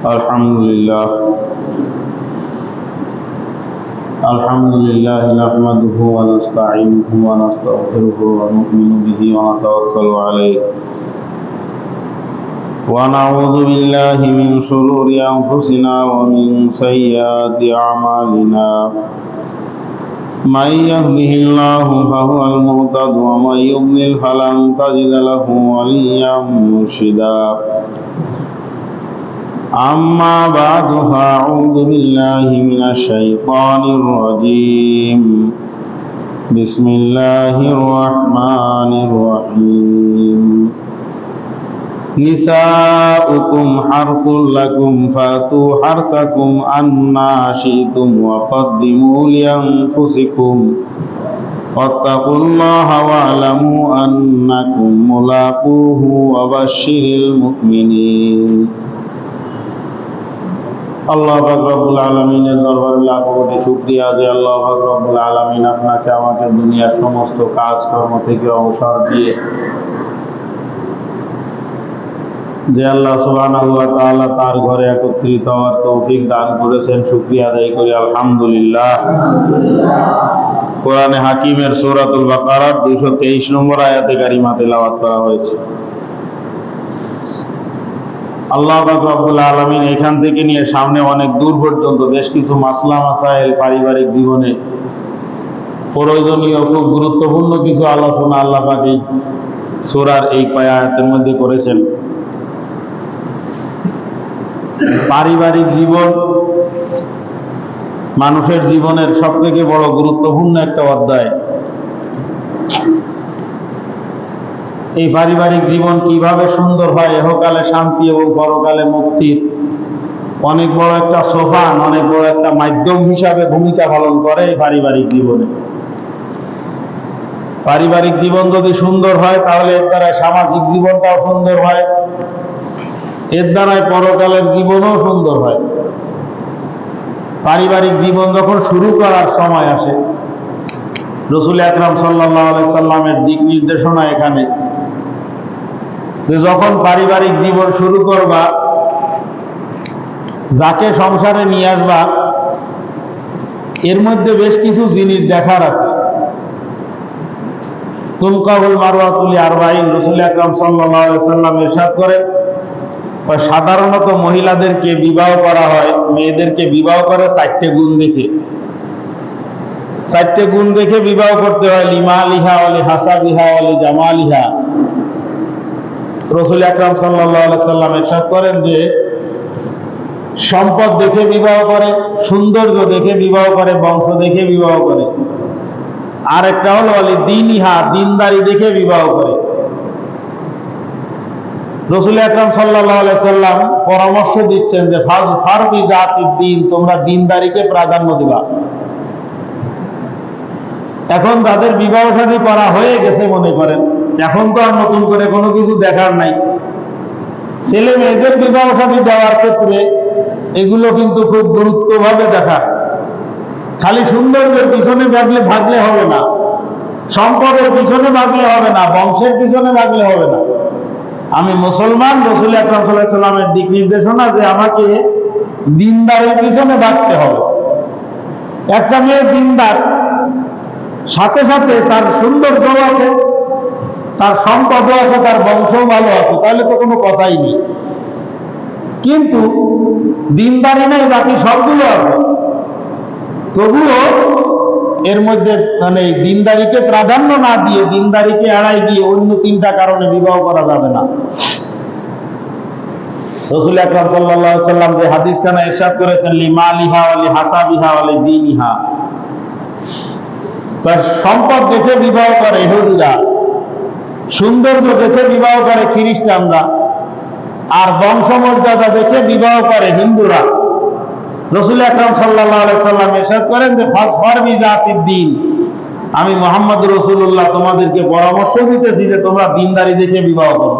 الحمد لله الحمد لله نحمده ونستعينه ونستغفره ونؤمن به ونتوكل عليه ونعوذ بالله من شرور أنفسنا ومن سيئات أعمالنا. من يهده الله فهو المهتد ومن يضلل فلن تجد له وليا مرشدا. أما بعد فأعوذ بالله من الشيطان الرجيم بسم الله الرحمن الرحيم نساؤكم حرث لكم فاتوا حرثكم أنا شئتم وقدموا لأنفسكم واتقوا الله واعلموا أنكم ملاقوه وبشر المؤمنين আল্লাহ রব্বুল আলমিনের দরবারে লাখ কোটি শুক্রিয়া যে আল্লাহ রব্বুল আলমিন আপনাকে আমাকে দুনিয়ার সমস্ত কাজকর্ম থেকে অবসর দিয়ে যে আল্লাহ ওয়া তাআলা তার ঘরে একত্রিত হওয়ার তৌফিক দান করেছেন, শুক্রিয়া আদায় করি। আলহামদুলিল্লাহ। কোরআনে হাকিমের সূরাতুল বাকারার 223 নম্বর আয়াতে গাড়ি মাতে তেলাওয়াত করা হয়েছে। আল্লাহ পাক রব্বুল আলামিন এখান থেকে নিয়ে সামনে অনেক দূর পর্যন্ত বেশ কিছু মাসলা, মাসাইল পারিবারিক জীবনে প্রয়োজনীয়, খুব গুরুত্বপূর্ণ কিছু আলোচনা আল্লাহ এই সূরার এই কয় আয়াতের মধ্যে করেছেন। পারিবারিক জীবন মানুষের জীবনের সব থেকে বড় গুরুত্বপূর্ণ একটা অধ্যায়। এই পারিবারিক জীবন কীভাবে সুন্দর হয়, এহকালে শান্তি এবং পরকালে মুক্তির অনেক বড় একটা সোফান অনেক বড় একটা মাধ্যম হিসাবে ভূমিকা পালন করে এই পারিবারিক জীবনে। পারিবারিক জীবন যদি সুন্দর হয়, তাহলে এর দ্বারা সামাজিক জীবনটাও সুন্দর হয়। এর দ্বারাই পরকালের জীবনও সুন্দর হয়। পারিবারিক জীবন যখন শুরু করার সময় আসে, রসুল আকরাম সাল্লাহ সাল্লামের দিক নির্দেশনা এখানে। যে যখন পারিবারিক জীবন শুরু করবা, যাকে সংসারে নিয়ে আসবা, এর মধ্যে বেশ কিছু জিনিস দেখার আছে। তুলকাহুল মারুয়াতুলি আরবাইন, রসুল আকরাম সাল্লাম এরশাদ করে সাধারণত মহিলাদেরকে বিবাহ করা হয়, মেয়েদেরকে বিবাহ করে চারটে গুণ দেখে। চারটে গুণ দেখে বিবাহ করতে হয়, লিমা লিহা অলি হাসা বিহা অলি জামা লিহা রসুল আকরাম সাল্লাম এরশাদ করেন যে, সম্পদ দেখে বিবাহ করে, সৌন্দর্য দেখে বিবাহ করে, বংশ দেখে বিবাহ করে। আর একটা হলো অলি দিন ইহা দিনদারি দেখে বিবাহ করে। রসুল আকরাম সাল্লাহ সাল্লাম পরামর্শ দিচ্ছেন যে ফারবি জাতির দিন, তোমরা দিনদারিকে প্রাধান্য দিবা। এখন তাদের বিবাহ শাদী করা হয়ে গেছে মনে করেন, এখন তো আর নতুন করে কোনো কিছু দেখার নাই। ছেলে মেয়েদের বিবাহ শাদী দেওয়ার ক্ষেত্রে এগুলো কিন্তু খুব গুরুত্বভাবে দেখা। খালি সৌন্দর্যের পিছনে ভাগলে ভাগলে হবে না। সম্পদের পিছনে ভাগলে হবে না, বংশের পিছনে ভাগলে হবে না। আমি মুসলমান, রসুল আকরাম সাল্লামের দিক নির্দেশনা যে আমাকে দিনদারের পিছনে ভাগতে হবে। একটা মেয়ে দিনদার সাথে সাথে তার সৌন্দর্য আছে, তার সম্পদও আছে, তার বংশও ভালো আছে, তাহলে তো কোনো কথাই নেই। কিন্তু দিনদারি নেই, বাকি সবগুলো আছে। তবুও এর মধ্যে মানে দিনদারিকে প্রাধান্য না দিয়ে, দিনদারিকে এড়াই দিয়ে অন্য তিনটা কারণে বিবাহ করা যাবে না। রসুল আকরাম সাল্লাহ সাল্লাম যে হাদিস খানা এরশাদ করেছেন লিমা লিহা আলি হাসা বিহা আলি দিন ইহা সম্পদ দেখে বিবাহ করে ইহুদিরা সৌন্দর্য দেখে বিবাহ করে খ্রিস্টানরা। আর বংশমর্যাদা দেখে বিবাহ করে হিন্দুরা। রসুল আকরাম সাল্লাহ এসব করেন যে ফরবি জাতির দিন। আমি মোহাম্মদ রসুল্লাহ তোমাদেরকে পরামর্শ দিতেছি যে, তোমরা দিনদারি দেখে বিবাহ করো।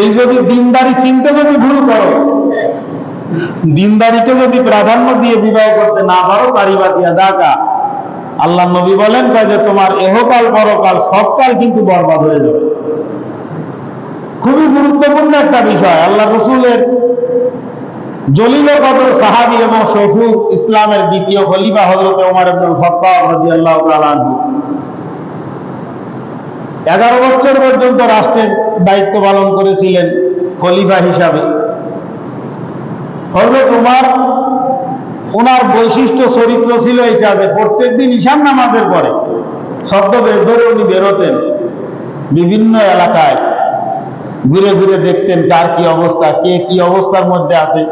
এই যদি দিনদারি চিনতে যদি ভুল করো, দিনদারিকে যদি প্রাধান্য দিয়ে বিবাহ করতে না পারো পারিবাতিয়া ডাকা আল্লাহ নবী বলেন যে তোমার এহকাল, পরকাল সবকাল কিন্তু বরবাদ হয়ে যাবে। খুবই গুরুত্বপূর্ণ একটা বিষয়। আল্লাহ রসুলের সাহাবী এবং ইসলামের দ্বিতীয় এগারো বছর পর্যন্ত রাষ্ট্রের দায়িত্ব পালন করেছিলেন খলিফা হিসাবে। হজরত উমার ওনার বৈশিষ্ট্য চরিত্র ছিল এইটা যে প্রত্যেকদিন ঈশান নামাজের পরে ছদ্মবেশ ধরে উনি বেরোতেন। বিভিন্ন এলাকায় ঘুরে ঘুরে দেখতেন কার কি অবস্থা, কে কি অবস্থার মধ্যে আছে।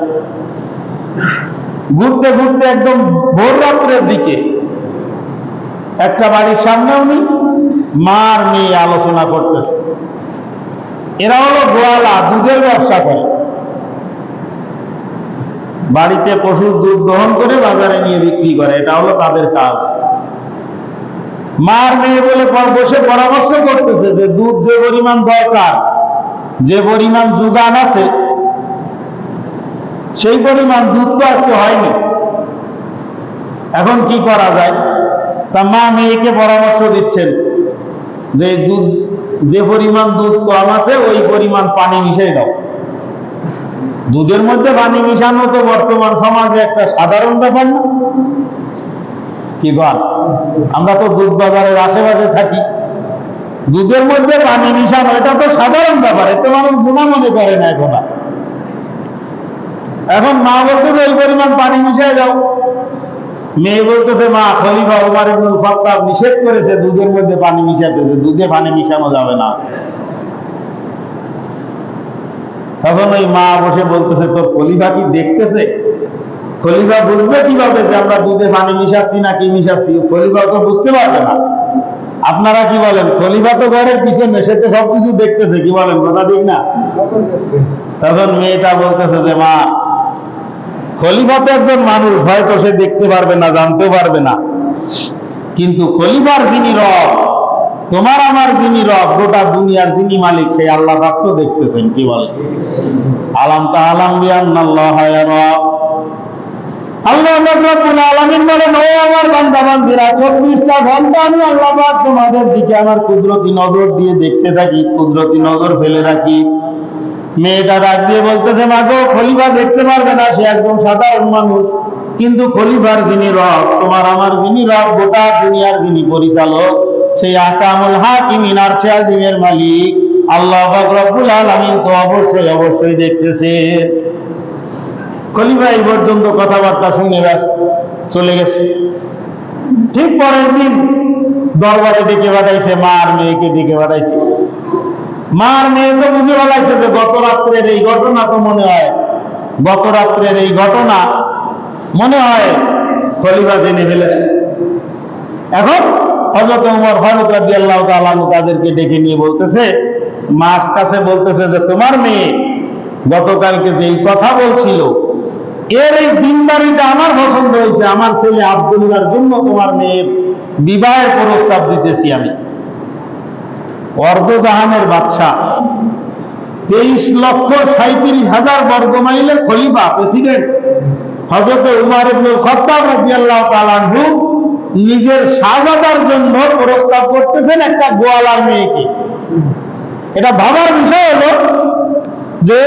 ঘুরতে ঘুরতে একদম ভোর রাত্রের দিকে একটা বাড়ির সামনে উনি মার নিয়ে আলোচনা করতেছে। এরা হলো গোয়ালা, দুধের ব্যবসা করে। বাড়িতে পশুর দুধ দহন করে বাজারে নিয়ে বিক্রি করে, এটা হলো তাদের কাজ। মার মেয়ে বলে বসে পরামর্শ করতেছে যে দুধ যে পরিমাণ দরকার, যে পরিমাণ যোগান আছে, সেই পরিমাণ দুধ তো আজকে হয়নি। এখন কি করা যায়? তা মা মেয়েকে পরামর্শ দিচ্ছেন যে দুধ যে পরিমাণ দুধ কম আছে, ওই পরিমাণ পানি মিশিয়ে দাও। দুধের মধ্যে পানি মিশানো তো বর্তমান সমাজে একটা সাধারণ ব্যাপার না। কি বল? আমরা তো দুধ বাজারের আশেপাশে থাকি। দুধের মধ্যে পানি মিশানো, এটা তো সাধারণ ব্যাপার, এতে মানুষ গুণা মনে করে না এখন এখন মা বলতে যে ওই পরিমাণ পানি মিশিয়ে যাও মেয়ে বলতেছে, মা, খলিফা ওমর ইবনুল খাত্তাব নিষেধ করেছে দুধের মধ্যে পানি মিশাতেছে দুধে পানি মিশানো যাবে না। তখন ওই মা বসে বলতেছে, তোর খলিফা কি দেখতেছে? খলিফা বুঝবে কীভাবে যে আমরা দুধে পানি মিশাচ্ছি না কি মিশাচ্ছি? খলিফা তো বুঝতে পারবে না। আপনারা কি বলেন, খলিফা তো ঘরের পিছনে, সে তো সবকিছু দেখতেছে, কি বলেন, কথা ঠিক না? তখন মেয়েটা বলতেছে যে, মা, খলিফা তো একজন মানুষ, হয়তো সে দেখতে পারবে না জানতে পারবে না। কিন্তু খলিফার যিনি রব তোমার আমার যিনি রব, গোটা দুনিয়ার যিনি মালিক, সেই আল্লাহ তো দেখতেছেন, কি বলে? আলাম তা আলাম আল্লাহ বলেন ও আমার বান্দা বান্দীরা 24টা ঘণ্টা আমি আল্লাহ তোমাদের দিকে আমার কুদরতি নজর দিয়ে দেখতে থাকি, কুদরতি নজর ফেলে রাখি। মেয়েটা ডাক দিয়ে বলতেছে, মা গো, খলিফা দেখতে পারবে না, সে একদম সাধারণ মানুষ। কিন্তু খলিফার যিনি রব, তোমার আমার যিনি রব, গোটা দুনিয়ার যিনি পরিচালক সেই আকামুল হাকিমিন আর আজিমের মালিক। আল্লাহ রব্বুল আলামিন তো অবশ্যই অবশ্যই দেখতেছে। খলিফা এই পর্যন্ত কথাবার্তা শুনে ব্যাস চলে গেছে। ঠিক পরের দিন দরবারে ডেকে পাঠাইছে মা আর মেয়েকে ডেকে পাঠাইছে। মার মেয়ে তো বুঝে বলাইছে যে গত রাত্রের এই ঘটনা তো মনে হয়। গত রাত্রের এই ঘটনা মনে হয় খলিফা জেনে ফেলেছে। এখন হজরত উমর ফারুক রাজি আল্লাহ তাদেরকে ডেকে নিয়ে বলতেছে মার কাছে বলতেছে যে, তোমার মেয়ে গতকালকে যে এই কথা বলছিল, এর এই দিনদারিটা আমার পছন্দ হয়েছে। আমার ছেলে আব্দুল্লার জন্য তোমার মেয়ের বিবাহের প্রস্তাব দিতেছি আমি। অর্ধজাহানের বাদশা তেইশ লক্ষ সাঁত্রিশ হাজার বর্গ মাইলের খলিফা, প্রেসিডেন্ট হজরত উমার খাত্তাব রাদিয়াল্লাহু তাআলা আনহু নিজের শাহজাদার জন্য প্রস্তাব করতেছেন একটা গোয়ালার মেয়েকে। এটা ভাবার বিষয় হলো যে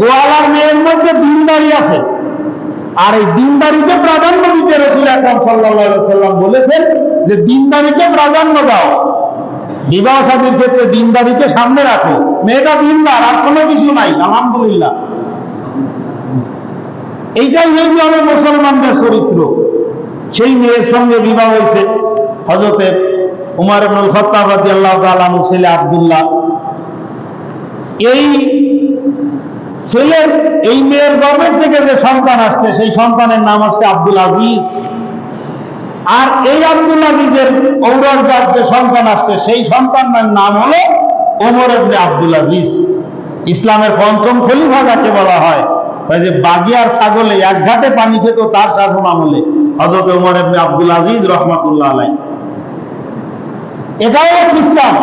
গোয়ালার মেয়ের মধ্যে দিনদারি আছে। আর এই দিনদারিকে প্রাধান্য দিতে রসুল আকরাম সাল্লাম বলেছেন যে দিনদারিকে প্রাধান্য দাও। বিবাহ সাদীর ক্ষেত্রে দিনদারিকে সামনে রাখো। মেয়েটা দিনদার, আর কোনো কিছু নাই, আলহামদুলিল্লাহ। এইটাই হয়েছে আমাদের মুসলমানদের চরিত্র। সেই মেয়ের সঙ্গে বিবাহ হয়েছে হজরতের উমার ছেলে আব্দুল্লাহ। এই ছেলের, এই মেয়ের গর্ভের থেকে যে সন্তান আসছে, সেই সন্তানের নাম হচ্ছে আব্দুল আজিজ। আর এই আব্দুল আজিজের ঔরজাত যে সন্তান আসছে, সেই সন্তানের নাম হলো ওমর ইবনে আব্দুল আজিজ। ইসলামের পঞ্চম খলিফা যাকে বলা হয় যে বাগি আর ছাগলে এক ঘাটে পানি খেত, তার শাসন আমলে হজরত ওমর ইবনে আব্দুল আজিজ রহমাতুল্লাহ আলাই এটাও খ্রিস্টান।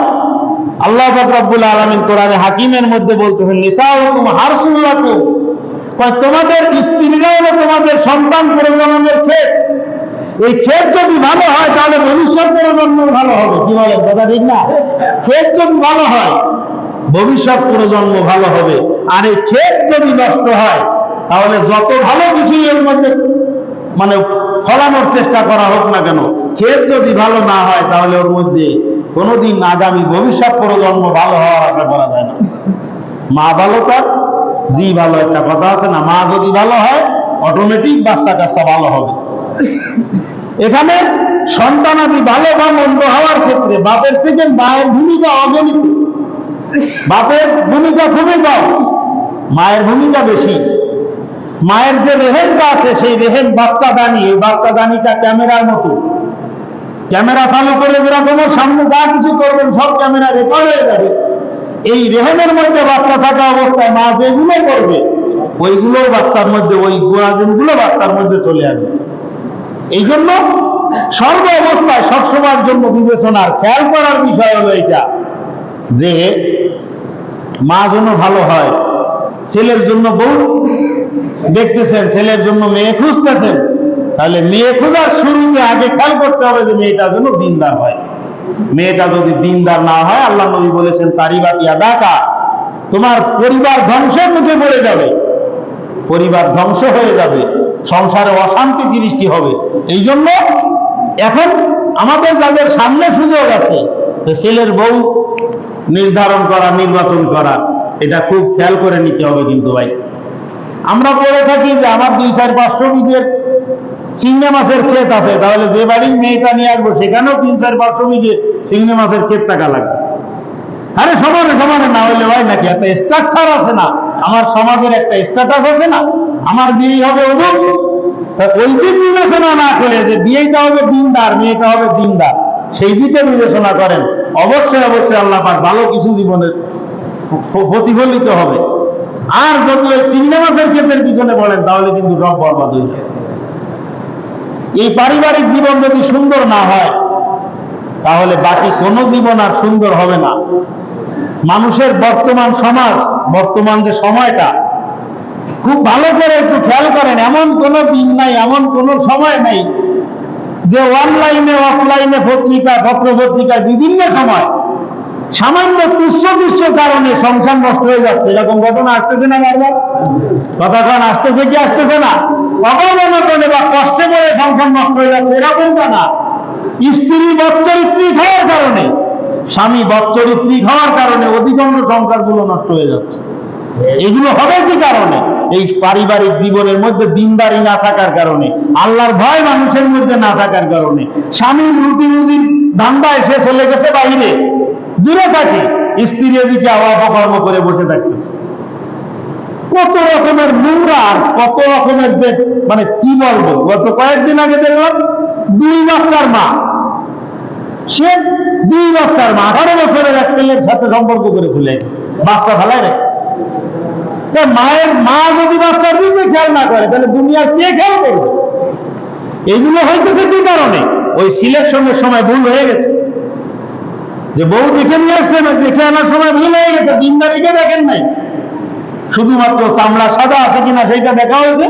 আল্লাহ রব্বুল আলামিন কোরআনে হাকিমের মধ্যে বলতেছেন, নিসাউকুম হারসুল্লাকুম তোমাদের স্ত্রীরা হলো তোমাদের সন্তান প্রজননের ক্ষেত? এই ক্ষেত যদি ভালো হয়, তাহলে ভবিষ্যৎ প্রজন্ম ভালো হবে। কি বলেন, কথা ঠিক না? ক্ষেত যদি ভালো হয়, ভবিষ্যৎ প্রজন্ম ভালো হবে। আর এই ক্ষেত যদি নষ্ট হয়, তাহলে যত ভালো কিছুই এর মধ্যে মানে ফলানোর চেষ্টা করা হোক না কেন ক্ষেত যদি ভালো না হয় তাহলে ওর মধ্যে কোনোদিন আগামী ভবিষ্যৎ প্রজন্ম ভালো হওয়ার আশা করা যায় না। মা ভালো তার জি ভালো একটা কথা আছে না, মা যদি ভালো হয় অটোমেটিক বাচ্চা কাচ্চা ভালো হবে। এখানে সন্তানাদি ভালো বা মন্দ হওয়ার ক্ষেত্রে বাপের থেকে মায়ের ভূমিকা অগণিত। বাপের ভূমিকা খুবই কম, মায়ের ভূমিকা বেশি। মায়ের যে রেহেনটা আছে, সেই রেহেন বাচ্চা দানি। এই বাচ্চা দানিটা ক্যামেরার মতো। ক্যামেরা চালু করে যেরকম সামনে যা কিছু করবেন, সব ক্যামেরা রেকর্ড হয়ে যাবে। এই রেহেনের মধ্যে বাচ্চা থাকা অবস্থায় মা যেগুলো করবে ওইগুলো বাচ্চার মধ্যে, ওই গুণাগুণগুলো বাচ্চার মধ্যে চলে আসবে। এই জন্য সর্ব অবস্থায় সবসময়ের জন্য বিবেচনার খেয়াল করার বিষয় হলো এটা, যে মা যেন ভালো হয়, ছেলের জন্য বউ দেখতেছেন, ছেলের জন্য মেয়ে খুঁজতেছেন। তাহলে মেয়ে খোঁজার শুরুতে আগে খেয়াল করতে হবে যে মেয়েটা যেন দিনদার হয়। মেয়েটা যদি দিনদার না হয়, আল্লাহ নবী বলেছেন, তারি বাতিয়া ডাকা তোমার পরিবার ধ্বংসের মুখে পড়ে যাবে। পরিবার ধ্বংস হয়ে যাবে। সংসারে অশান্তি সৃষ্টি হবে। এই জন্য এখন আমাদের যাদের সামনে সুযোগ আছে ছেলের বউ নির্ধারণ করা, নির্বাচন করা, এটা খুব খেয়াল করে নিতে হবে কিন্তু ভাই। আমরা বলে থাকি যে আমার দুই, চার পাঁচশো বিঘের চিংড়ি মাছের ক্ষেত আছে, তাহলে যে বাড়ির মেয়েটা নিয়ে আসব, সেখানেও তিন, চার পাঁচশো বিঘে চিংড়ি মাছের ক্ষেত টাকা লাগবে। আরে সমানে সমানে না হইলে হয় নাকি? একটা স্ট্রাকচার আছে না। আমার সমাজের একটা স্ট্যাটাস আছে না। আমার বিয়ে হবে অমুক। ওই দিক বিবেচনা না করে যে বিয়েটা হবে দিনদার, মেয়েটা হবে দিনদার, সেই দিকে বিবেচনা করেন। অবশ্যই অবশ্যই আল্লাহ পাক ভালো কিছু জীবনের প্রতিফলিত হবে। আর যদি ওই চিংড়ি মাছের ক্ষেতের পিছনে বলেন, তাহলে কিন্তু সব বরবাদ হয়ে যায়। এই পারিবারিক জীবন যদি সুন্দর না হয়, তাহলে বাকি কোনো জীবন আর সুন্দর হবে না। মানুষের বর্তমান সমাজ, বর্তমান যে সময়টা, খুব ভালো করে একটু খেয়াল করেন, এমন কোনো দিন নাই, এমন কোনো সময় নাই যে অনলাইনে অফলাইনে পত্রিকা পত্র পত্রিকায় বিভিন্ন সময় সামান্য তুচ্ছ তুচ্ছ কারণে সংসার নষ্ট হয়ে যাচ্ছে। এরকম ঘটনা আসতেছে না বারবার? কথাক্ষণ আসতেছে কি আসতেছে না? অবমাননে বা কষ্টে পড়ে সংসার নষ্ট হয়ে যাচ্ছে, এরকমটা না। স্ত্রী বচ্চরিত্রী হওয়ার কারণে, স্বামী বচ্চরিত্রী হওয়ার কারণে অধিকাংশ সংসারগুলো নষ্ট হয়ে যাচ্ছে। এগুলো হবে কি কারণে? এই পারিবারিক জীবনের মধ্যে দিনদারি না থাকার কারণে, আল্লাহর ভয় মানুষের মধ্যে না থাকার কারণে, স্বামী রুটি রুজির ধান্দায় সে চলে গেছে বাইরে। দূরে থাকে, স্ত্রী এদিকে আবার অপকর্ম করে বসে থাকতেছে। কত রকমের নোংরা, কত রকমের যে মানে কি বলব, গত কয়েকদিন আগে দেখলাম দুই বাচ্চার মা। সে দুই বাচ্চার মা, আঠারো বছরের এক ছেলের সাথে সম্পর্ক করে চলে গেছে। বাচ্চা ফেলায় রে। মায়ের মা যদি বাচ্চার দিকে খেয়াল না করে, তাহলে দুনিয়ার কে খেয়াল করবে? এইগুলো হইতেছে কি কারণে? ওই সিলেকশনের সময় ভুল হয়ে গেছে। যে বউ দেখে নিয়ে না দেখে আনার সময় ভুল হয়ে গেছে, দিনদারিকে দেখেন নাই। শুধুমাত্র চামড়া সাদা আছে কিনা সেইটা দেখা হয়েছে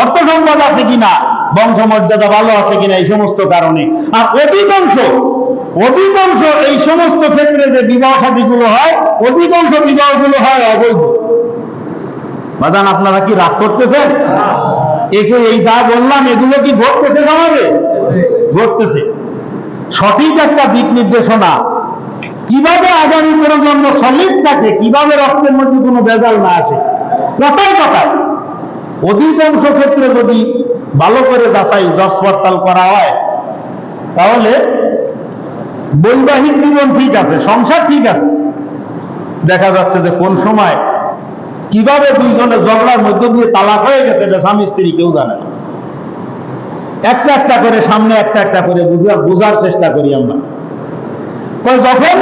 অর্থ সম্পদ আছে কিনা বংশ মর্যাদা ভালো আছে কিনা এই সমস্ত কারণে। আর অধিকাংশ অধিকাংশ এই সমস্ত ক্ষেত্রে যে বিবাহ সাদীগুলো হয়, অধিকাংশ বিবাহগুলো হয় অবৈধ। বাদান আপনারা কি রাগ করতেছেন? একে এই যা বললাম, এগুলো কি ঘটতেছে সমাজে? ঘটতেছে। সঠিক একটা দিক নির্দেশনা কীভাবে আগামী প্রজন্ম সলিড থাকে, কীভাবে রক্তের মধ্যে কোনো ভেজাল না আসে? কথায় কথায়। অধিকাংশ ক্ষেত্রে যদি ভালো করে যাচাই, যশ পড়তাল করা হয়, তাহলে বৈবাহিক জীবন ঠিক আছে, সংসার ঠিক আছে। দেখা যাচ্ছে যে কোন সময় কীভাবে দুইজনের ঝগড়ার মধ্য দিয়ে তালাক হয়ে গেছে, এটা স্বামী স্ত্রী কেউ জানে একটা একটা করে সামনে, একটা একটা করে বুঝার বোঝার চেষ্টা করি আমরা। যখন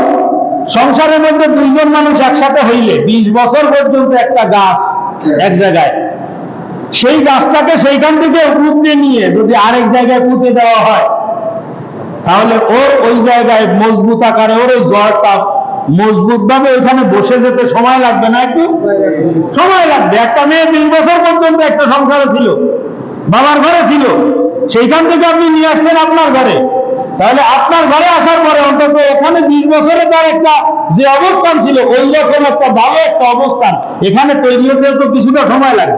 সংসারের মধ্যে দুইজন মানুষ একসাথে হইলে বিশ বছর পর্যন্ত একটা গাছ এক জায়গায়, সেই গাছটাকে সেইখান থেকে উপড়ে নিয়ে যদি আরেক জায়গায় পুঁতে দেওয়া হয়, তাহলে ওর ওই জায়গায় মজবুত আকারে, ওর ওই জ্বরটা মজবুত ভাবে ওইখানে বসে যেতে সময় লাগবে না একটু? সময় লাগবে। একটা মেয়ে বিশ বছর পর্যন্ত একটা সংসারে ছিল, বাবার ঘরে ছিল, সেইখান থেকে আপনি নিয়ে আসলেন আপনার ঘরে। তাহলে আপনার ঘরে আসার পরে অন্তত এখানে বিশ বছরে তার একটা যে অবস্থান ছিল ওই রকম একটা ভালো একটা অবস্থান, এখানে তৈরি হতে তো কিছুটা সময় লাগে।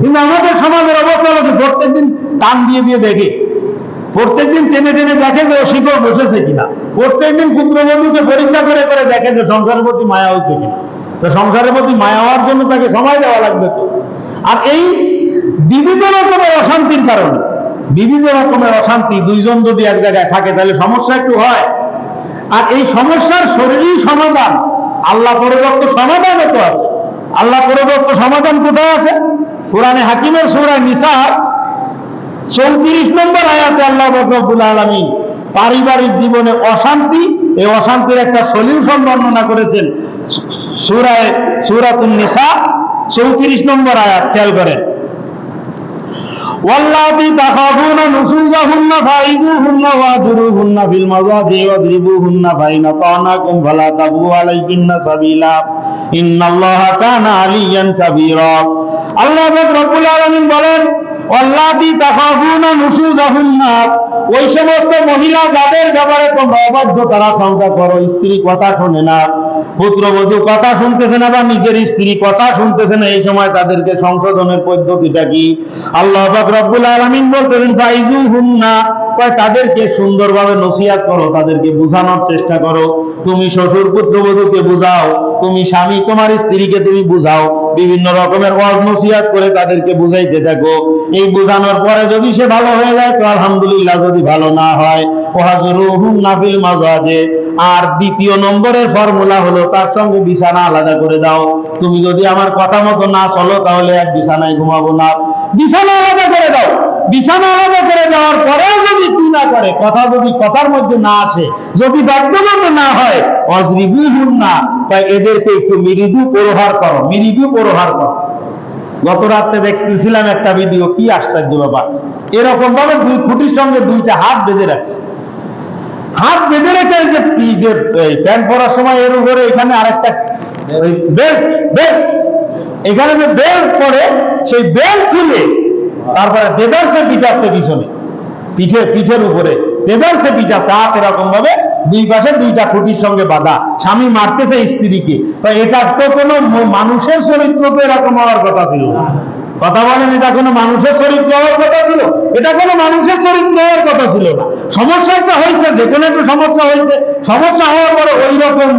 কিন্তু আমাদের সমাজের অবস্থা হলো প্রত্যেকদিন টান দিয়ে দিয়ে দেখে। প্রত্যেকদিন টেনে টেনে দেখে যে ও শিকড় বসেছে কিনা। প্রত্যেকদিন পুত্রবধূকে পরীক্ষা করে করে দেখে যে সংসারের প্রতি মায়া হচ্ছে কিনা। তো সংসারের প্রতি মায়া হওয়ার জন্য তাকে সময় দেওয়া লাগবে তো। আর এই বিবিধ রকমের অশান্তির কারণে বিবিধ রকমের অশান্তি, দুইজন যদি এক জায়গায় থাকে, তাহলে সমস্যা একটু হয়। আর এই সমস্যার শরীরই সমাধান। আল্লাহ পরবর্ত সমাধানও তো আছে। আল্লাহ পরিবর্ত সমাধান কোথায় আছে? কোরআনে হাকিমের সূরা নিসা, চৌত্রিশ নম্বর আয়াতে আল্লাহ রব্বুল আলমী পারিবারিক জীবনে অশান্তি, এই অশান্তির একটা সলিউশন বর্ণনা করেছেন। সুরায় সুরাতুন নিসা, চৌত্রিশ নম্বর আয়াত, খেয়াল করেন। واللاتي تخافون نشوزهن فعظوهن واهجروهن في المضاجع واضربوهن فإن أطعنكم فلا تبغوا عليهن سبيلا إن الله كان عليا كبيرا আল্লাহ রব্বুল আলামিন বলেন ওই সমস্ত মহিলা যাদের ব্যাপারে তোমরা অবাধ্য, তারা করো, স্ত্রী কথা শোনে না, পুত্রবধূ কথা শুনতেছে না বা নিজের স্ত্রী কথা শুনতেছে না, এই সময় তাদেরকে সংশোধনের পদ্ধতিটা কি? আল্লাহ রব্বুল আলামিন বলতেছেন ফাইজু হুন্না তাদেরকে সুন্দরভাবে নসিহাত করো, তাদেরকে বুঝানোর চেষ্টা করো। তুমি শ্বশুর পুত্রবধূকে বুঝাও, তুমি স্বামী, তোমার স্ত্রীকে তুমি বুঝাও। বিভিন্ন রকমের ওয়াজ নসিহাত করে তাদেরকে বুঝাইতে থাকো। এই বুঝানোর পরে যদি সে ভালো হয়ে যায়, তো আলহামদুলিল্লাহ যদি ভালো না হয়, ওহাজরুহুম নাফিল মাজাজে। আর দ্বিতীয় নম্বরের ফর্মুলা হলো, তার সঙ্গে বিছানা আলাদা করে দাও। তুমি যদি আমার কথা মতো না চলো, তাহলে এক বিছানায় ঘুমাবো না। বিছানা আলাদা করে দাও। বিছানা আলাদা করে দেওয়ার পরেও যদি তুই না করে, কথা যদি কথার মধ্যে না আসে, যদি বাধ্যগত না হয় অজরিবুহুন না তাই এদেরকে একটু মৃদু প্রহার করো, মৃদু প্রহার করো। গত রাত্রে দেখতেছিলাম একটা ভিডিও, কি আশ্চর্য ব্যাপার। এরকম ভাবে দুই খুঁটির সঙ্গে দুইটা হাত বেঁধে রাখছে। হাত বেঁধে রেখে যে প্যান্ট পরার সময় এর উপরে এখানে আরেকটা বেল্ট বেল্ট। এখানে যে বেল্ট পরে, সেই বেল্ট খুলে তারপরে দেদারসে পিঠাচ্ছে পিছনে, পিঠে, পিঠের উপরে। দেদারসে পিঠাচ্ছে হাত এরকম ভাবে দুই পাশে দুইটা খুঁটির সঙ্গে বাঁধা। স্বামী মারতেছে স্ত্রীকে। তো এটা তো কোনো মানুষের চরিত্র তো এরকম হওয়ার কথা ছিল। কথা বলেন, এটা কোনো মানুষের চরিত্র হওয়ার কথা ছিল? এটা কোনো মানুষের চরিত্র হওয়ার কথা ছিল না। সমস্যা একটা হয়েছে, যে কোনো একটা সমস্যা হয়েছে। সমস্যা হওয়ার পরে ওই রকম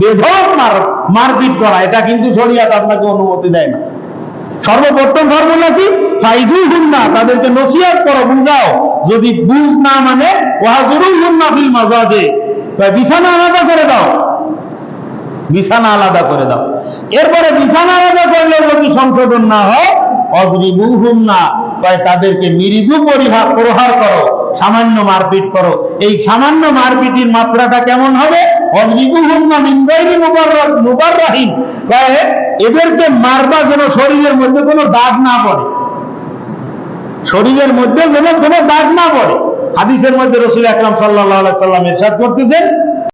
বেধক মার, মারপিট করা, এটা কিন্তু শরিয়াত আপনাকে অনুমতি দেয় না। সর্বপ্রথম ফর্মুলা কি ফাইজুল হুন্না, তাদেরকে নসিহত করো, বুঝাও। যদি বুঝ না মানে ওয়াজরুল হুন্না ফিল মাজাজে। বিছানা আলাদা করে দাও। বিছানা আলাদা করে দাও। এরপরে বিছানা আলাদা করলে যদি সংশোধন না হয় অগ্রিবুহুম না তাই তাদেরকে মৃদু পরিহার প্রহার করো। সামান্য মারপিট করো। এই সামান্য মারপিটির মাত্রাটা কেমন হবে? এদেরকে মারবা যেন শরীরের মধ্যে কোনো দাগ না পড়ে। শরীরের মধ্যে যেন কোনো দাগ না পড়ে। হাদিসের মধ্যে রসুল আকরাম সাল্লাহ সাল্লাম এরশাদ করতেছেন